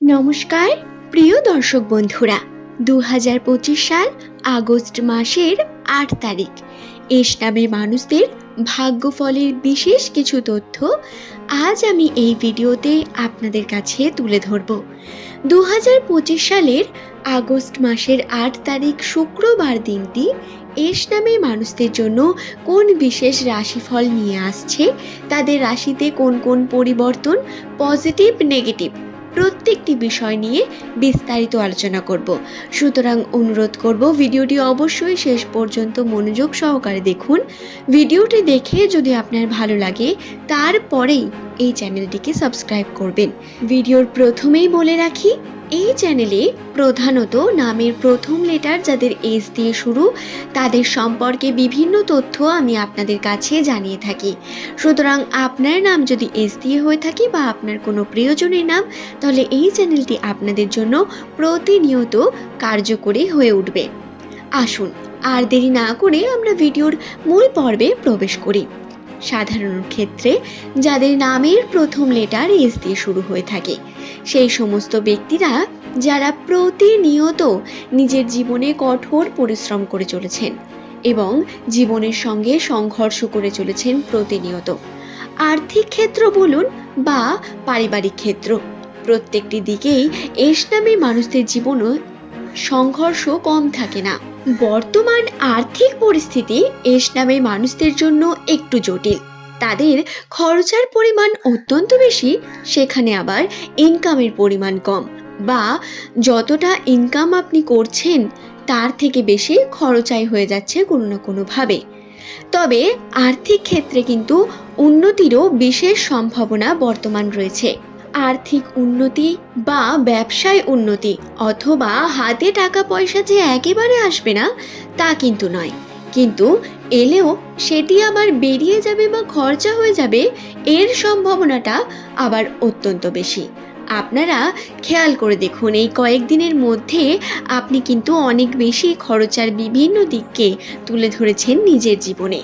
নমস্কার, প্রিয় দর্শক বন্ধুরা দু হাজার পঁচিশ সাল আগস্ট মাসের আট তারিখ। এস নামে মানুষদের ভাগ্যফলের বিশেষ কিছু তথ্য আজ আমি এই ভিডিওতে আপনাদের কাছে তুলে ধরব। দু হাজার পঁচিশ সালের আগস্ট মাসের আট তারিখ শুক্রবার দিনটি এস নামে মানুষদের জন্য কোন বিশেষ রাশিফল নিয়ে আসছে, তাদের রাশিতে কোন কোন পরিবর্তন, পজিটিভ, নেগেটিভ প্রত্যেকটি বিষয় নিয়ে বিস্তারিত আলোচনা করব। সুতরাং অনুরোধ করব, ভিডিওটি অবশ্যই শেষ পর্যন্ত মনোযোগ সহকারে দেখুন। ভিডিওটি দেখে যদি আপনার ভালো লাগে, তারপরেই এই চ্যানেলটিকে সাবস্ক্রাইব করবেন। ভিডিওর প্রথমেই বলে রাখি এই চ্যানেলে প্রধানত নামের প্রথম লেটার যাদের এস দিয়ে শুরু, তাদের সম্পর্কে বিভিন্ন তথ্য আমি আপনাদের কাছে জানিয়ে থাকি। সুতরাং আপনার নাম যদি এস দিয়ে হয়ে থাকে বা আপনার কোনো প্রিয়জনের নাম, তাহলে এই চ্যানেলটি আপনাদের জন্য প্রতিনিয়ত কার্যকরী হয়ে উঠবে। আসুন, আর দেরি না করে আমরা ভিডিওর মূল পর্বে প্রবেশ করি। সাধারণ ক্ষেত্রে, যাদের নামের প্রথম লেটার এস দিয়ে শুরু হয়ে থাকে। সেই সমস্ত ব্যক্তিরা যারা প্রতিনিয়ত নিজের জীবনে কঠোর পরিশ্রম করে চলেছেন এবং জীবনের সঙ্গে সংঘর্ষ করে চলেছেন প্রতিনিয়ত। আর্থিক ক্ষেত্র বলুন বা পারিবারিক ক্ষেত্র, প্রত্যেকটি দিকেই এস নামে মানুষদের জীবনে সংঘর্ষ কম থাকে না। বর্তমান আর্থিক পরিস্থিতি এস নামে মানুষদের জন্য একটু জটিল। তাদের খরচার পরিমাণ অত্যন্ত বেশি, সেখানে আবার ইনকামের পরিমাণ কম বা যতটা ইনকাম আপনি করছেন, তার থেকে বেশি খরচাই হয়ে যাচ্ছে কোনো না কোনোভাবে। তবে আর্থিক ক্ষেত্রে কিন্তু উন্নতিরও বিশেষ সম্ভাবনা বর্তমান রয়েছে। আর্থিক উন্নতি বা ব্যবসায় উন্নতি অথবা হাতে টাকা পয়সা যে একেবারে আসবে না, তা কিন্তু নয়। কিন্তু এলেও সেটি আবার বেরিয়ে যাবে বা খরচা হয়ে যাবে, এর সম্ভাবনাটা আবার অত্যন্ত বেশি। আপনারা খেয়াল করে দেখুন, এই কয়েকদিনের মধ্যে আপনি কিন্তু অনেক বেশি খরচার বিভিন্ন দিককে তুলে ধরেছেন নিজের জীবনে।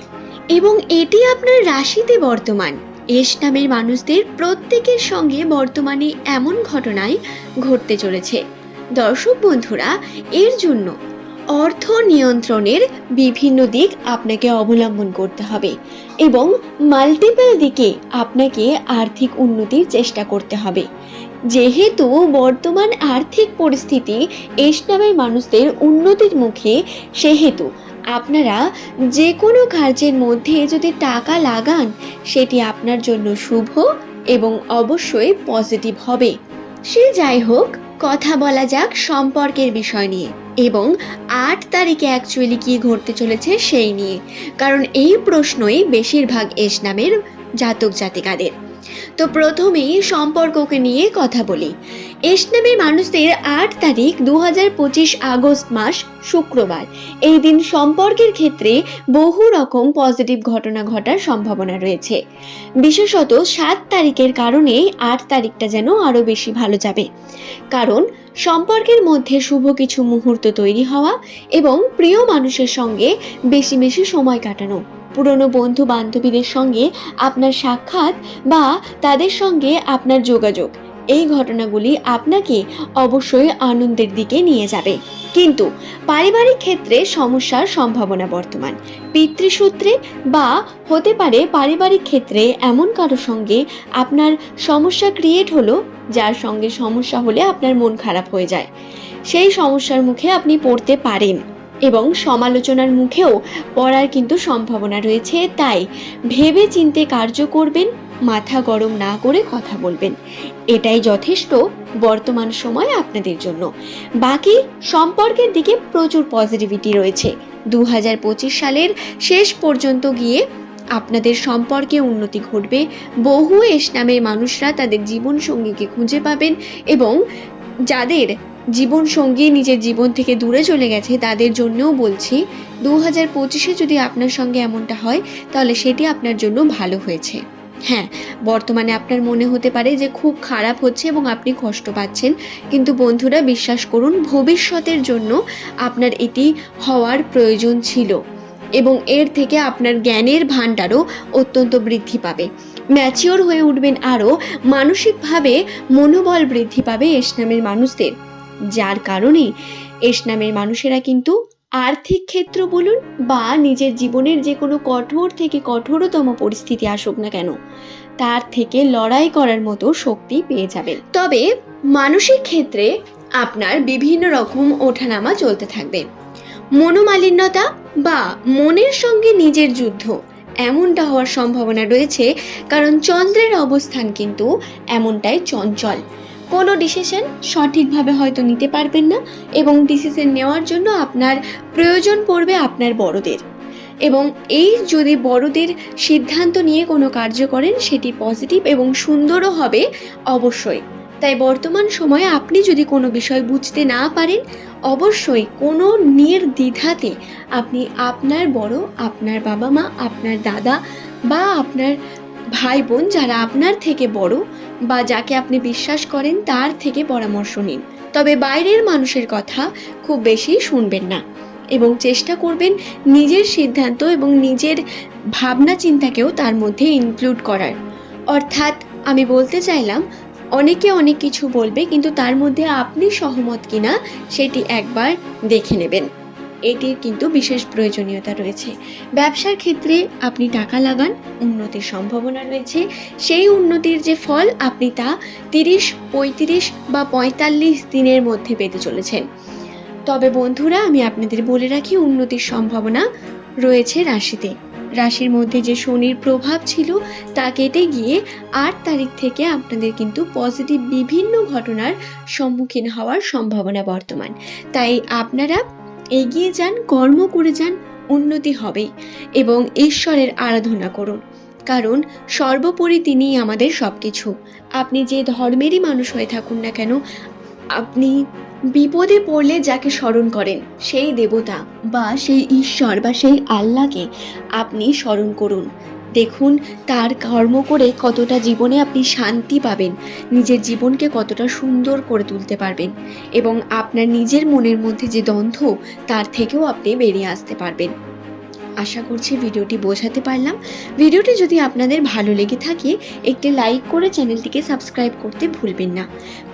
এবং এটি আপনার রাশিতে বর্তমান। এস নামের মানুষদের প্রত্যেকের সঙ্গে বর্তমানে এমন ঘটনায় ঘটতে চলেছে। দর্শক বন্ধুরা, এর জন্য অর্থ নিয়ন্ত্রণের বিভিন্ন দিক আপনাকে অবলম্বন করতে হবে এবং মাল্টিপল দিকে আপনাকে আর্থিক উন্নতির চেষ্টা করতে হবে। যেহেতু বর্তমান আর্থিক পরিস্থিতি এস নামের মানুষদের উন্নতির মুখে, সেহেতু আপনারা যে কোনো কার্যের মধ্যে যদি টাকা লাগান, সেটি আপনার জন্য শুভ এবং অবশ্যই পজিটিভ হবে। সে যাই হোক, কথা বলা যাক সম্পর্কের বিষয় নিয়ে এবং আট তারিখে অ্যাকচুয়ালি কি ঘটতে চলেছে সেই নিয়ে। কারণ এই প্রশ্নই বেশিরভাগ এস নামের জাতক জাতিকাদের তো প্রথমেই সম্পর্ককে নিয়ে কথা বলি। এসনামের মানুষদের আট তারিখ দু আগস্ট মাস শুক্রবার। এই দিন সম্পর্কের ক্ষেত্রে বহু রকম পজিটিভ ঘটনা ঘটার সম্ভাবনা রয়েছে। বিশেষত সাত তারিখের কারণে আট তারিখটা যেন আরও বেশি ভালো যাবে। কারণ সম্পর্কের মধ্যে শুভ কিছু মুহূর্ত তৈরি হওয়া এবং প্রিয় মানুষের সঙ্গে বেশি বেশি সময় কাটানো পুরনো বন্ধু বান্ধবীদের সঙ্গে আপনার সাক্ষাৎ বা তাদের সঙ্গে আপনার যোগাযোগ। এই ঘটনাগুলি আপনাকে অবশ্যই আনন্দের দিকে নিয়ে যাবে। কিন্তু পারিবারিক ক্ষেত্রে সমস্যার সম্ভাবনা বর্তমান। পিতৃসূত্রে বা হতে পারে পারিবারিক ক্ষেত্রে এমন কারও সঙ্গে আপনার সমস্যা ক্রিয়েট হলো, যার সঙ্গে সমস্যা হলে আপনার মন খারাপ হয়ে যায়। সেই সমস্যার মুখে আপনি পড়তে পারেন। এবং সমালোচনার মুখেও পড়ার কিন্তু সম্ভাবনা রয়েছে। তাই ভেবে চিনতে কার্য করবেন, মাথা গরম না করে কথা বলবেন। এটাই যথেষ্ট বর্তমান সময় আপনাদের জন্য। বাকি সম্পর্কের দিকে প্রচুর পজিটিভিটি রয়েছে। দু হাজার পঁচিশ সালের শেষ পর্যন্ত গিয়ে আপনাদের সম্পর্কে উন্নতি ঘটবে। বহু এস নামের মানুষরা তাদের জীবন সঙ্গীকে খুঁজে পাবেন এবং যাদের জীবন সঙ্গী নিজের জীবন থেকে দূরে চলে গেছে, তাদের জন্যও বলছি দু হাজার পঁচিশে যদি আপনার সঙ্গে এমনটা হয়, তাহলে সেটি আপনার জন্য ভালো হয়েছে। হ্যাঁ বর্তমানে আপনার মনে হতে পারে যে খুব খারাপ হচ্ছে এবং আপনি কষ্ট পাচ্ছেন, কিন্তু বন্ধুরা বিশ্বাস করুন, ভবিষ্যতের জন্য আপনার এটি হওয়ার প্রয়োজন ছিল এবং এর থেকে আপনার জ্ঞানের ভাণ্ডারও অত্যন্ত বৃদ্ধি পাবে। ম্যাচিওর হয়ে উঠবেন আরও, মানসিকভাবে মনোবল বৃদ্ধি পাবে এস নামের মানুষদের। যার কারণে এস নামের মানুষেরা কিন্তু আর্থিক ক্ষেত্র বলুন বা নিজের জীবনের যে কোনো কঠোর থেকে কঠোরতম পরিস্থিতি আসুক না কেন, তার থেকে লড়াই করার মতো শক্তি পেয়ে যাবেন। তবে মানসিক ক্ষেত্রে আপনার বিভিন্ন রকম ওঠানামা চলতে থাকবে। মনোমালিন্যতা বা মনের সঙ্গে নিজের যুদ্ধ এমনটা হওয়ার সম্ভাবনা রয়েছে, কারণ চন্দ্রের অবস্থান কিন্তু এমনটাই চঞ্চল। কোনো ডিসিশন সঠিকভাবে হয়তো নিতে পারবেন না এবং ডিসিশন নেওয়ার জন্য আপনার প্রয়োজন পড়বে আপনার বড়দের। এবং এই যদি বড়দের সিদ্ধান্ত নিয়ে কোনো কার্য করেন, সেটি পজিটিভ এবং সুন্দরও হবে অবশ্যই। তাই বর্তমান সময়ে আপনি যদি কোনো বিষয় বুঝতে না পারেন, অবশ্যই কোনো নির্দ্বিধাতে আপনি আপনার বড়, আপনার বাবা মা, আপনার দাদা বা আপনার ভাই বোন যারা আপনার থেকে বড় বা যাকে আপনি বিশ্বাস করেন তার থেকে পরামর্শ নিন। তবে বাইরের মানুষের কথা খুব বেশি শুনবেন না এবং চেষ্টা করবেন নিজের সিদ্ধান্ত এবং নিজের ভাবনা চিন্তাকেও তার মধ্যে ইনক্লুড করার। অর্থাৎ আমি বলতে চাইলাম, অনেকে অনেক কিছু বলবে কিন্তু তার মধ্যে আপনি সহমত কিনা সেটি একবার দেখে নেবেন। এটির কিন্তু বিশেষ প্রয়োজনীয়তা রয়েছে। ব্যবসার ক্ষেত্রে আপনি টাকা লাগান, উন্নতির সম্ভাবনা রয়েছে। সেই উন্নতির যে ফল আপনি তা তিরিশ, পঁয়ত্রিশ বা পঁয়তাল্লিশ দিনের মধ্যে পেতে চলেছেন। তবে বন্ধুরা, আমি আপনাদের বলে রাখি, উন্নতির সম্ভাবনা রয়েছে রাশিতে। রাশির মধ্যে যে শনির প্রভাব ছিল, তা কেটে গিয়ে আট তারিখ থেকে আপনাদের কিন্তু পজিটিভ বিভিন্ন ঘটনার সম্মুখীন হওয়ার সম্ভাবনা বর্তমান। তাই আপনারা এগিয়ে যান, কর্ম করে যান, উন্নতি হবেই এবং ঈশ্বরের আরাধনা করুন। কারণ সর্বোপরি তিনিই আমাদের সব কিছু আপনি যে ধর্মেরই মানুষ হয়ে থাকুন না কেন, আপনি বিপদে পড়লে যাকে স্মরণ করেন, সেই দেবতা বা সেই ঈশ্বর বা সেই আল্লাহকে আপনি স্মরণ করুন। দেখুন তার কর্ম করে কতটা জীবনে আপনি শান্তি পাবেন। নিজের জীবনকে কতটা সুন্দর করে তুলতে পারবেন এবং আপনার নিজের মনের মধ্যে যে দ্বন্দ্ব, তার থেকেও আপনি বেরিয়ে আসতে পারবেন। আশা করছি ভিডিওটি বোঝাতে পারলাম। ভিডিওটি যদি আপনাদের ভালো লেগে থাকে, একটি লাইক করে চ্যানেলটিকে সাবস্ক্রাইব করতে ভুলবেন না।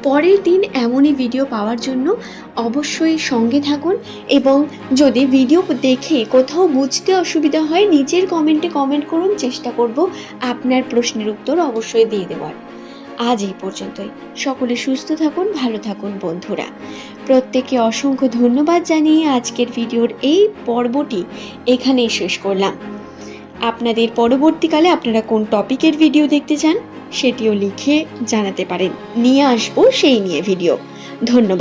পরের দিন এমনই ভিডিও পাওয়ার জন্য অবশ্যই সঙ্গে থাকুন এবং যদি ভিডিও দেখে কোথাও বুঝতে অসুবিধা হয়, নিচের কমেন্টে কমেন্ট করুন, চেষ্টা করব আপনার প্রশ্নের উত্তর অবশ্যই দিয়ে দেওয়ার। আজ এই পর্যন্তই। সকলে সুস্থ থাকুন, ভালো থাকুন বন্ধুরা। প্রত্যেককে অসংখ্য ধন্যবাদ জানিয়ে আজকের ভিডিওর এই পর্বটি এখানেই শেষ করলাম। আপনাদের পরবর্তীকালে আপনারা কোন টপিকের ভিডিও দেখতে চান, সেটিও লিখে জানাতে পারেন। নিয়ে আসব সেই নিয়ে ভিডিও। ধন্যবাদ।